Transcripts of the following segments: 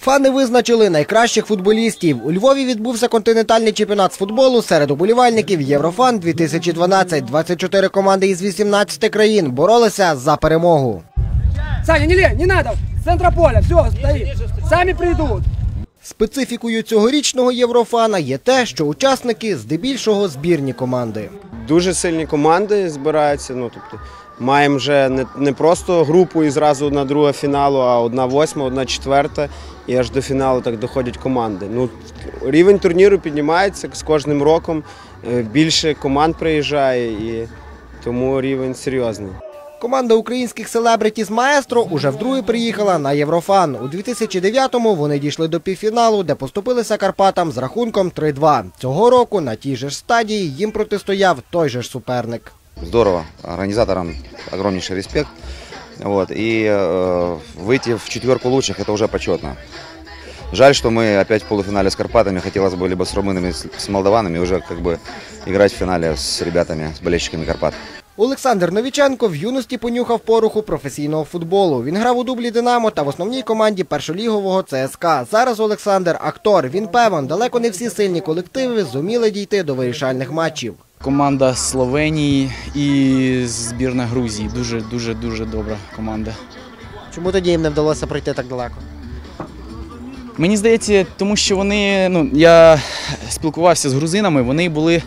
Фани визначили найкращих футболістів. У Львові відбувся континентальний чемпіонат з футболу серед уболівальників Єврофан 2012. 24 команди із 18 країн боролися за перемогу. Саня, не лезь, не надо. С центра поля, все, стоит. Сами придут. Специфікою цьогорічного Єврофана є те, що учасники здебільшого збірні команди. Дуже сильні команди збираються. Ну тобто маємо вже не, не просто групу і зразу на друге фіналу, а одна восьма, одна четверта, і аж до фіналу так доходять команди. Ну рівень турніру піднімається з кожним роком. е, Більше команд приїжджає і тому рівень серйозний. Команда українських селебриті з маестро уже вдруге приїхала на Єврофан. У 2009-му вони дійшли до півфіналу, де поступилися Карпатам з рахунком 3-2. Цього року на тій же ж стадії їм протистояв той же ж суперник. Здорово. Организаторам огромнейший респект. Вот. И э, выйти в четверку лучших это уже почетно. Жаль, что мы опять в полуфинале с Карпатами. Хотелось бы либо с румынами, с- с молдаванами уже как бы играть в финале с ребятами, с болельщиками Карпат. Олександр Новіченко в юності понюхав поруху професійного футболу. Він грав у дублі Динамо та в основній команді першолігового ЦСКА. Зараз Олександр актор. Він певен, далеко не всі сильні колективи зуміли дійти до вирішальних матчів. Команда Словенії і збірна Грузії. Дуже дуже дуже добра команда. Чому тоді їм не вдалося пройти так далеко? Мені здається, тому що вони. Ну я спілкувався з грузинами. Вони були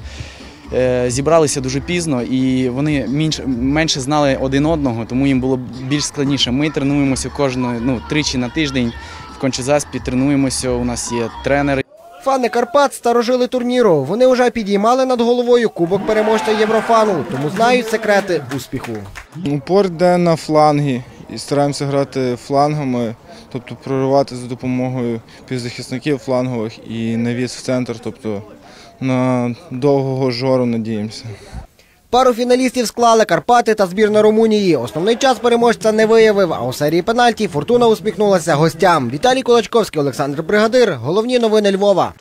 зібралися дуже пізно і вони менше, менше знали один одного, тому їм було більш складніше. Ми тренуємося кожного ну тричі на тиждень. В Кончезаспі тренуємося. У нас є тренери. Фани Карпат старожили турніру. Вони вже підіймали над головою кубок переможця Єврофану, тому знають секрети успіху. Упор йде на фланги і стараємося грати флангами, тобто проривати за допомогою півзахисників флангових і навіс в центр, тобто на довгого жору надіємося. Пару фіналістів склали Карпати та збірна Румунії. Основний час переможця не виявив, а у серії пенальті Фортуна усміхнулася гостям. Віталій Кулачковський, Олександр Бригадир. Головні новини Львова.